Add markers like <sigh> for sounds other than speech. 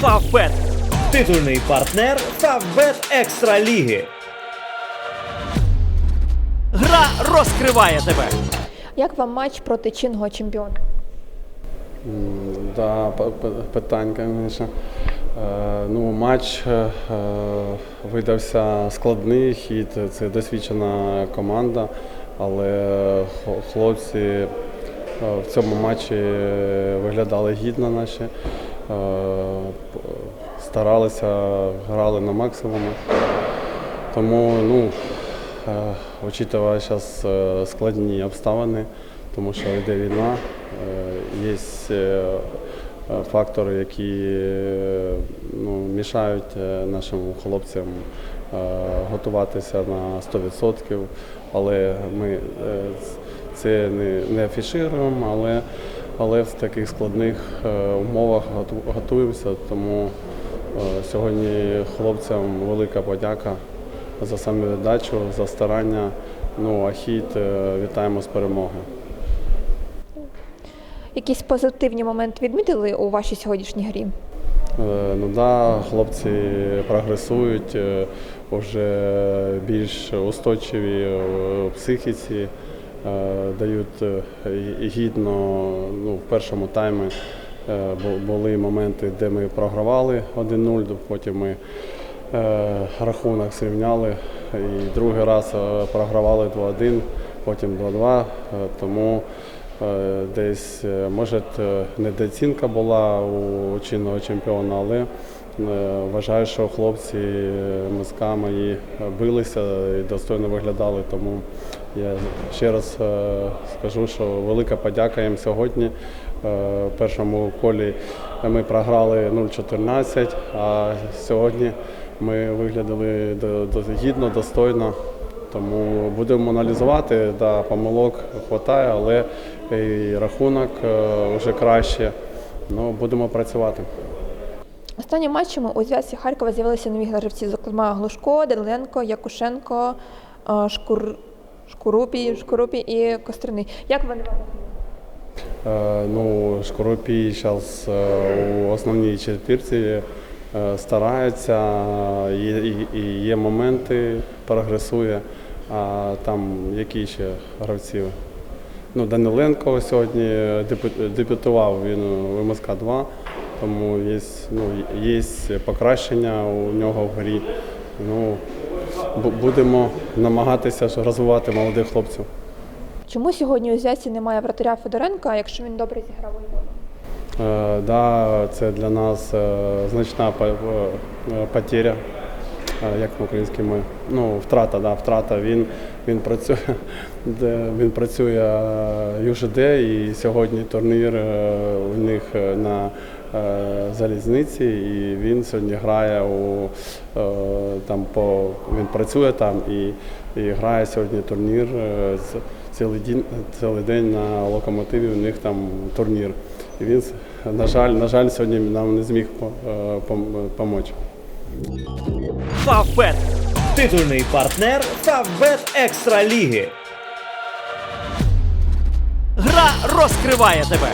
Фавбет. Титульний партнер Фавбет Екстра Ліги. Гра розкриває тебе. Як вам матч проти чинного чемпіона? Да, питань, звісно. Е, Ну, матч е, е, видався складний хід, це досвідчена команда, але хлопці в цьому матчі виглядали гідно наші, старалися, грали на максимумі. Тому, ну, е, учитывая зараз складні обставини, тому що йде війна, є фактори, які е, ну, мішають е, нашим хлопцям е, готуватися на 100%, але ми е, це не, афішуємо, але, але в таких складних е, умовах готуємося, тому е, сьогодні хлопцям велика подяка за самовіддачу, за старання. Ну, а хід е, вітаємо з перемогою. Якісь позитивні моменти відмітили у вашій сьогоднішній грі? Ну да, хлопці прогресують, вже більш устойчиві в психіці, дають е, гідно ну, в першому таймі. е, Були моменти, де ми програвали 1-0, потім ми е, рахунок зрівняли. І другий раз е, програвали 2-1, потім 2-2. е, Тому Е, Десь, е, може, е, недооцінка була у чинного чемпіона, але е, вважаю, що хлопці е, миска мої билися і достойно виглядали. Тому я ще раз е, скажу, що велика подяка їм сьогодні. Е, В першому колі ми програли 0-14, а сьогодні ми виглядали гідно, достойно. Тому будемо аналізувати, да, помилок вистачає, але і рахунок е, вже краще. Ну, будемо працювати. Останніми матчами у зв'язці Харкова з'явилися нові гравці, зокрема Глушко, Даниленко, Якушенко, Шкур... Шкурупі, Шкурупі і Кострини. Як вони вам? Е, Ну, Шкоропій зараз у основній четвірці е, старається, є, і- є моменти, прогресує. А там які ще гравці? Ну, Даниленко сьогодні дебютував він у МСК 2, тому є, ну, є покращення у нього в грі. Ну, будемо намагатися розвивати молодих хлопців. Чому сьогодні у зв'язці немає вратаря Федоренка, якщо він добре зіграв у Львові? Е, Да, це для нас е, значна по- е, потеря. Е, Як по-українськи ми. Ну, втрата, да, втрата. Він, він працює, <laughs> він працює е, ЮЖД і сьогодні турнір е, у них е, на е, залізниці, і він сьогодні грає у е, там по він працює там і, і грає сьогодні турнір е, цілий день, цілий день на локомотиві. У них там турнір. І він, на жаль, на жаль, сьогодні нам не зміг допомогти. Фавбет. Титульний партнер Фавбет Екстра Ліги. Гра розкриває тебе.